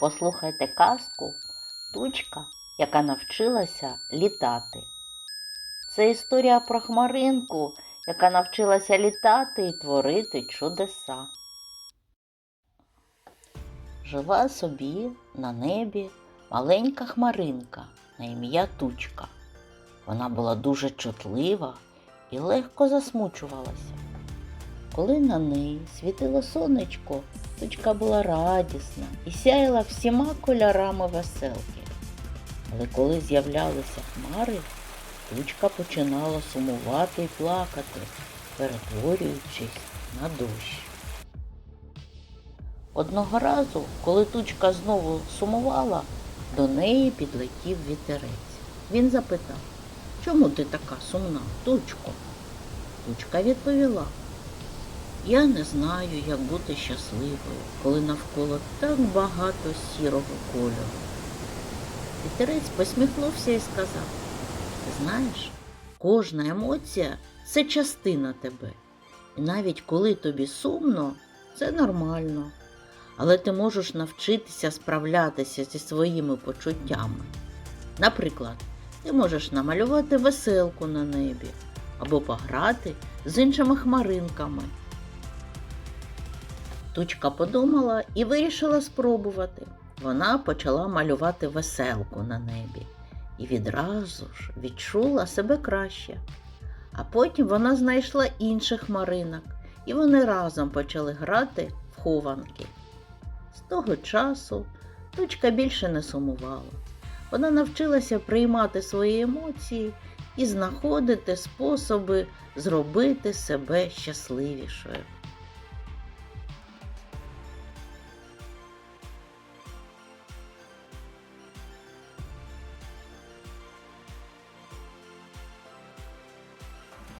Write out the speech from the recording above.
Послухайте казку Тучка, яка навчилася літати. Це історія про хмаринку, яка навчилася літати і творити чудеса. Жила собі на небі маленька хмаринка на ім'я Тучка. Вона була дуже чутлива і легко засмучувалася. Коли на неї світило сонечко, тучка була радісна і сяяла всіма кольорами веселки. Але коли з'являлися хмари, тучка починала сумувати і плакати, перетворюючись на дощ. Одного разу, коли тучка знову сумувала, до неї підлетів вітерець. Він запитав, чому ти така сумна, тучко? Тучка відповіла, я не знаю, як бути щасливою, коли навколо так багато сірого кольору. Вітерець посміхнувся і сказав, ти знаєш, кожна емоція це частина тебе. І навіть коли тобі сумно, це нормально. Але ти можеш навчитися справлятися зі своїми почуттями. Наприклад, ти можеш намалювати веселку на небі або пограти з іншими хмаринками. Тучка подумала і вирішила спробувати. Вона почала малювати веселку на небі і відразу ж відчула себе краще. А потім вона знайшла інших хмаринок, і вони разом почали грати в хованки. З того часу тучка більше не сумувала. Вона навчилася приймати свої емоції і знаходити способи зробити себе щасливішою.